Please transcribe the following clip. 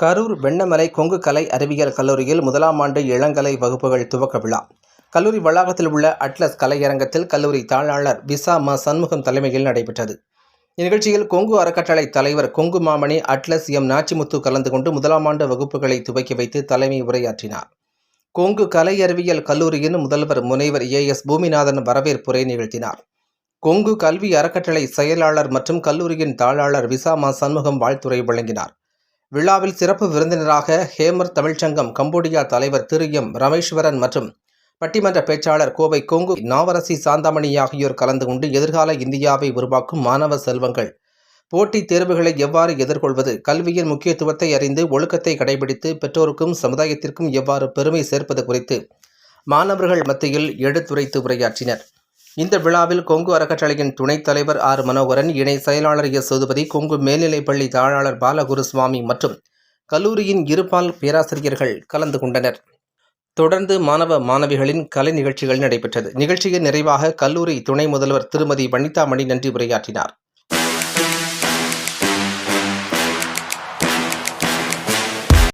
கரூர் வெண்ணமலை கொங்கு கலை அறிவியல் கல்லூரியில் முதலாம் ஆண்டு இளங்கலை வகுப்புகள் துவக்க விழா. கல்லூரி வளாகத்தில் உள்ள அட்லஸ் கலையரங்கத்தில் கல்லூரி தாளாளர் விசா ம சண்முகம் தலைமையில் நடைபெற்றது. இந்நிகழ்ச்சியில் கொங்கு அறக்கட்டளை தலைவர் கொங்கு மாமணி அட்லஸ் எம் நாச்சிமுத்து கலந்து கொண்டு முதலாம் ஆண்டு வகுப்புகளை துவக்கி வைத்து தலைமை உரையாற்றினார். கொங்கு கலை அறிவியல் கல்லூரியின் முதல்வர் முனைவர் ஏ எஸ் பூமிநாதன் வரவேற்புரை நிகழ்த்தினார். கொங்கு கல்வி அறக்கட்டளை செயலாளர் மற்றும் கல்லூரியின் தாளாளர் விசா ம சண்முகம் வாழ்த்துறை வழங்கினார். விழாவில் சிறப்பு விருந்தினராக ஹேமர் தமிழ்ச்சங்கம் கம்போடியா தலைவர் திரு எம். ரமேஸ்வரன் மற்றும் பட்டிமன்ற பேச்சாளர் கோவை கொங்கு நாவரசி சாந்தாமணி ஆகியோர் கலந்து கொண்டு எதிர்கால இந்தியாவை உருவாக்கும் மாணவ செல்வங்கள். போட்டித் தேர்வுகளை எவ்வாறு எதிர்கொள்வது? கல்வியின் முக்கியத்துவத்தை அறிந்து ஒழுக்கத்தை கடைபிடித்து பெற்றோருக்கும் சமுதாயத்திற்கும் எவ்வாறு பெருமை சேர்ப்பது குறித்து மாணவர்கள் மத்தியில் எடுத்துரைத்து உரையாற்றினர். இந்த விழாவில் கொங்கு அறக்கட்டளையின் துணைத் தலைவர் ஆர். மனோகரன் இணை செயலாளர் எஸ். சேதுபதி கொங்கு மேல்நிலைப்பள்ளி தாளாளர் பாலகுருசுவாமி மற்றும் கல்லூரியின் இருபால் பேராசிரியர்கள் கலந்து கொண்டனர். தொடர்ந்து மாணவ மாணவிகளின் கலை நிகழ்ச்சிகள் நடைபெற்றது. நிகழ்ச்சியின் நிறைவாக கல்லூரி துணை முதல்வர் திருமதி வனிதா மணி நன்றி உரையாற்றினார்.